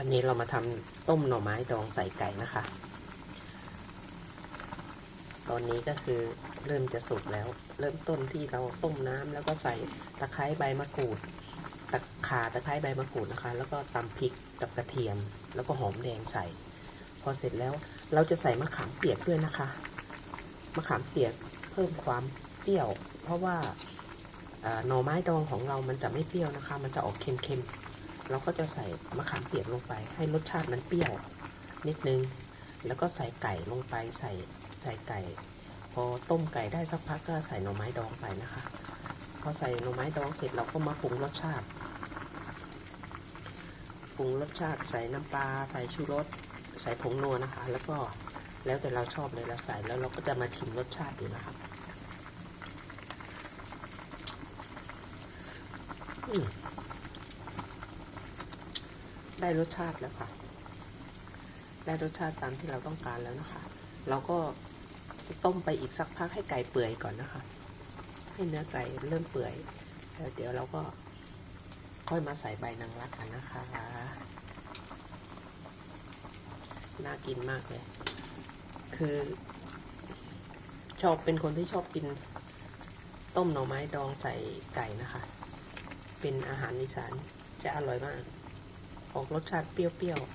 วันนี้เรามาทำต้มหน่อไม้ดองใส่ไก่นะคะ ตอนนี้ก็คือเริ่มจะสุกแล้ว เริ่มต้นที่เราต้มน้ำแล้วก็ใส่ตะไคร้ใบมะกรูด ตะขาตะไคร้ใบมะกรูดนะคะ แล้วก็ตำพริกกับกระเทียม แล้วก็หอมแดงใส่ พอเสร็จแล้วเราจะใส่มะขามเปียกด้วยนะคะ มะขามเปียกเพิ่มความเปรี้ยว เพราะว่าหน่อไม้ดองของเรามันจะไม่เปรี้ยวนะคะ มันจะออกเค็มๆ เราก็จะใส่มะขามเปียกลงไป ให้รสชาติมันเปรี้ยวนิดนึง แล้วก็ใส่ไก่ลงไปใส่ใส่ไก่ พอต้มไก่ได้สักพักก็ใส่หน่อไม้ดองไปนะคะ พอใส่หน่อไม้ดองเสร็จเราก็มาปรุงรสชาติปรุงรสชาติใส่น้ำปลาใส่ชูรสใส่ผงนัวนะคะ แล้วก็แล้วแต่เราชอบเลยเราใส่แล้วเราก็จะมาชิมรสชาติดูนะคะ อืม ได้รสชาติแล้วค่ะ ได้รสชาติตามที่เราต้องการแล้วนะคะ เราก็จะต้มไปอีกสักพักให้ไก่เปื่อยก่อนนะคะ ให้เนื้อไก่เริ่มเปื่อยแล้วเดี๋ยวเราก็ค่อยมาใส่ใบนางรักกันนะคะ น่ากินมากเลย คือ ชอบเป็นคนที่ชอบกิน ต้มหน่อไม้ดองใส่ไก่นะคะ เป็นอาหารอีสานจะอร่อยมาก ออกรสชาติเปรี้ยวๆ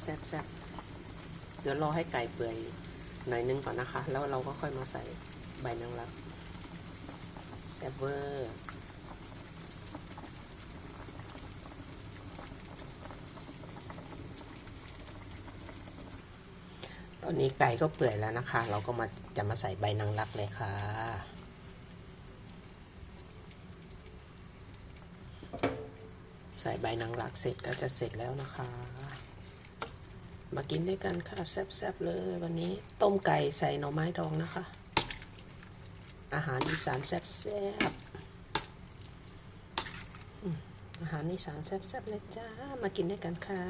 แซ่บๆ เดี๋ยวรอให้ไก่เปื่อยหน่อยนึงก่อนนะคะ แล้วเราก็ค่อยมาใส่ใบนางรักแซ่บเวอร์ตอนนี้ไก่ก็เปื่อยแล้วนะคะ เราก็มาจะมาใส่ใบนางรักเลยค่ะ ส่ใบนางรักเสร็จก็จะเสร็จแล้วนะคะ มากินด้วยกันค่ะแซ่บๆเลยวันนี้ต้มไก่ใส่หน่อไม้ดองนะคะ อาหารอีสานแซ่บๆอืมอาหารอีสานแซ่บๆเลยจ้ามากินด้วยกันค่ะ